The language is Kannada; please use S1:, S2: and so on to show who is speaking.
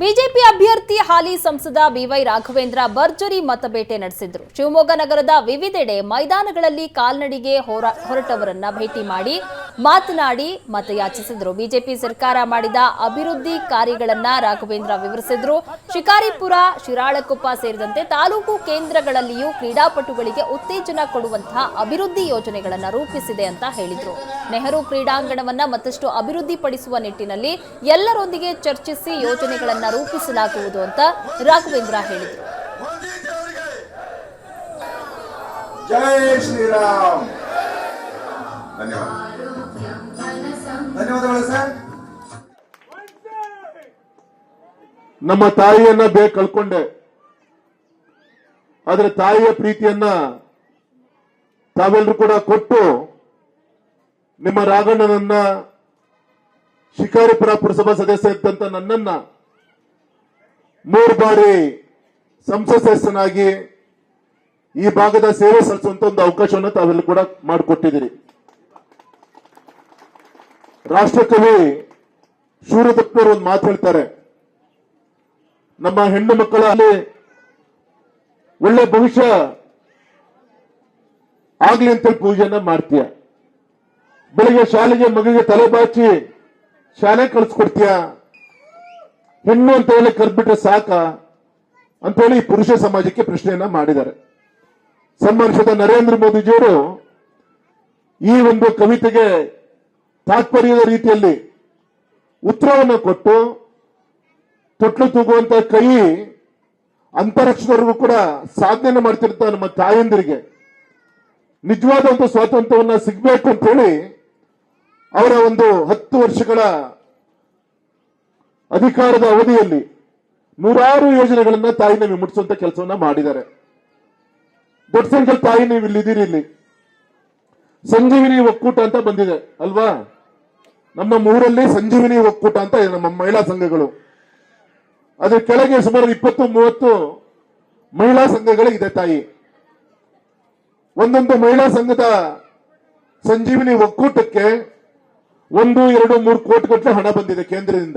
S1: ಬಿಜೆಪಿ ಅಭ್ಯರ್ಥಿ ಹಾಲಿ ಸಂಸದ ಬಿವೈ ರಾಘವೇಂದ್ರ ಭರ್ಜರಿ ಮತಬೇಟೆ ನಡೆಸಿದ್ರು. ಶಿವಮೊಗ್ಗ ನಗರದ ವಿವಿಧೆಡೆ ಮೈದಾನಗಳಲ್ಲಿ ಕಾಲ್ನಡಿಗೆ ಹೋರಾ- ಹೊರಟವರನ್ನ ಭೇಟಿ ಮಾಡಿ ಮಾತನಾಡಿ ಮತಯಾಚಿಸಿದರು. ಬಿಜೆಪಿ ಸರ್ಕಾರ ಮಾಡಿದ ಅಭಿವೃದ್ಧಿ ಕಾರ್ಯಗಳನ್ನ ರಾಘವೇಂದ್ರ ವಿವರಿಸಿದ್ರು. ಶಿಕಾರಿಪುರ, ಶಿರಾಳಕೊಪ್ಪ ಸೇರಿದಂತೆ ತಾಲೂಕು ಕೇಂದ್ರಗಳಲ್ಲಿಯೂ ಕ್ರೀಡಾಪಟುಗಳಿಗೆ ಉತ್ತೇಜನ ಕೊಡುವಂತಹ ಅಭಿವೃದ್ಧಿ ಯೋಜನೆಗಳನ್ನು ರೂಪಿಸಿದೆ ಅಂತ ಹೇಳಿದ್ರು. ನೆಹರು ಕ್ರೀಡಾಂಗಣವನ್ನ ಮತ್ತಷ್ಟು ಅಭಿವೃದ್ಧಿಪಡಿಸುವ ನಿಟ್ಟಿನಲ್ಲಿ ಎಲ್ಲರೊಂದಿಗೆ ಚರ್ಚಿಸಿ ಯೋಜನೆಗಳನ್ನು ರೂಪಿಸಲಾಗುವುದು ಅಂತ ರಾಘವೇಂದ್ರ ಹೇಳಿದರು.
S2: ಜೈ ಶ್ರೀರಾಮ್. ಧನ್ಯವಾದ.
S3: ನಮ್ಮ ತಾಯಿಯನ್ನ ಬೇಗ ಕಳ್ಕೊಂಡೆ. ಆದ್ರೆ ತಾಯಿಯ ಪ್ರೀತಿಯನ್ನ ತಾವೆಲ್ಲರೂ ಕೂಡ ಕೊಟ್ಟು ನಿಮ್ಮ ರಾಘಣ್ಣನನ್ನ ಶಿಕಾರಿಪುರ ಪುರಸಭಾ ಸದಸ್ಯ ಇದ್ದಂತ ನನ್ನನ್ನ ಮೂರು ಬಾರಿ ಸಂಸತ್ ಸದಸ್ಯನಾಗಿ ಈ ಭಾಗದ ಸೇವೆ ಸಲ್ಲಿಸುವಂತ ಒಂದು ಅವಕಾಶವನ್ನು ತಾವೆಲ್ಲ ಕೂಡ ಮಾಡಿಕೊಟ್ಟಿದ್ದೀರಿ. ರಾಷ್ಟ್ರಕವಿ ಶೂರದಪ್ಪನವರು ಒಂದು ಮಾತು ಹೇಳ್ತಾರೆ. ನಮ್ಮ ಹೆಣ್ಣು ಮಕ್ಕಳಲ್ಲಿ ಒಳ್ಳೆ ಭವಿಷ್ಯ ಆಗ್ಲಿ ಅಂತೇಳಿ ಪೂಜೆಯನ್ನ ಮಾಡ್ತೀಯ. ಬೆಳಿಗ್ಗೆ ಶಾಲೆಗೆ ಮಗುಗೆ ತಲೆ ಬಾಚಿ ಶಾಲೆ ಕಳಿಸ್ಕೊಡ್ತೀಯ. ಹೆಣ್ಣು ಅಂತ ಹೇಳಿ ಕರ್ಬಿಟ್ರೆ ಸಾಕ ಅಂತ ಹೇಳಿ ಪುರುಷ ಸಮಾಜಕ್ಕೆ ಪ್ರಶ್ನೆಯನ್ನ ಮಾಡಿದ್ದಾರೆ. ಸನ್ಮಾನಿಸಿದ ನರೇಂದ್ರ ಮೋದಿಜಿಯವರು ಈ ಒಂದು ಕವಿತೆಗೆ ತಾತ್ಪರ್ಯದ ರೀತಿಯಲ್ಲಿ ಉತ್ತರವನ್ನು ಕೊಟ್ಟು ತೊಟ್ಲು ತೂಗುವಂತ ಕೈ ಅಂತರಿಕ್ಷದವರೆಗೂ ಕೂಡ ಸಾಧನೆ ಮಾಡ್ತಿರ್ತಾರೆ ನಮ್ಮ ತಾಯಂದಿರಿಗೆ. ನಿಜವಾದಂತ ಸ್ವಾತಂತ್ರ್ಯವನ್ನ ಸಿಗ್ಬೇಕು ಅಂತ ಹೇಳಿ ಅವರ ಒಂದು ಹತ್ತು ವರ್ಷಗಳ ಅಧಿಕಾರದ ಅವಧಿಯಲ್ಲಿ ನೂರಾರು ಯೋಜನೆಗಳನ್ನ ತಾಯಿ ನೀವು ಕೆಲಸವನ್ನ ಮಾಡಿದ್ದಾರೆ. ದೊಡ್ಡ ಸಂಖ್ಯೆ ತಾಯಿ ನೀವು ಇಲ್ಲಿದ್ದೀರಿ ಇಲ್ಲಿ. ಸಂಜೀವಿನಿ ಒಕ್ಕೂಟ ಅಂತ ಬಂದಿದೆ, ಅಲ್ವಾ? ನಮ್ಮ ಊರಲ್ಲಿ ಸಂಜೀವಿನಿ ಒಕ್ಕೂಟ ಅಂತ ನಮ್ಮ ಮಹಿಳಾ ಸಂಘಗಳು. ಅದ್ರ ಕೆಳಗೆ ಸುಮಾರು ಇಪ್ಪತ್ತು, ಮೂವತ್ತು ಮಹಿಳಾ ಸಂಘಗಳು ಇದೆ ತಾಯಿ. ಒಂದೊಂದು ಮಹಿಳಾ ಸಂಘದ ಸಂಜೀವಿನಿ ಒಕ್ಕೂಟಕ್ಕೆ ಒಂದು, ಎರಡು, ಮೂರು ಕೋಟಿ ಗಟ್ಟಲೆ ಹಣ ಬಂದಿದೆ ಕೇಂದ್ರದಿಂದ.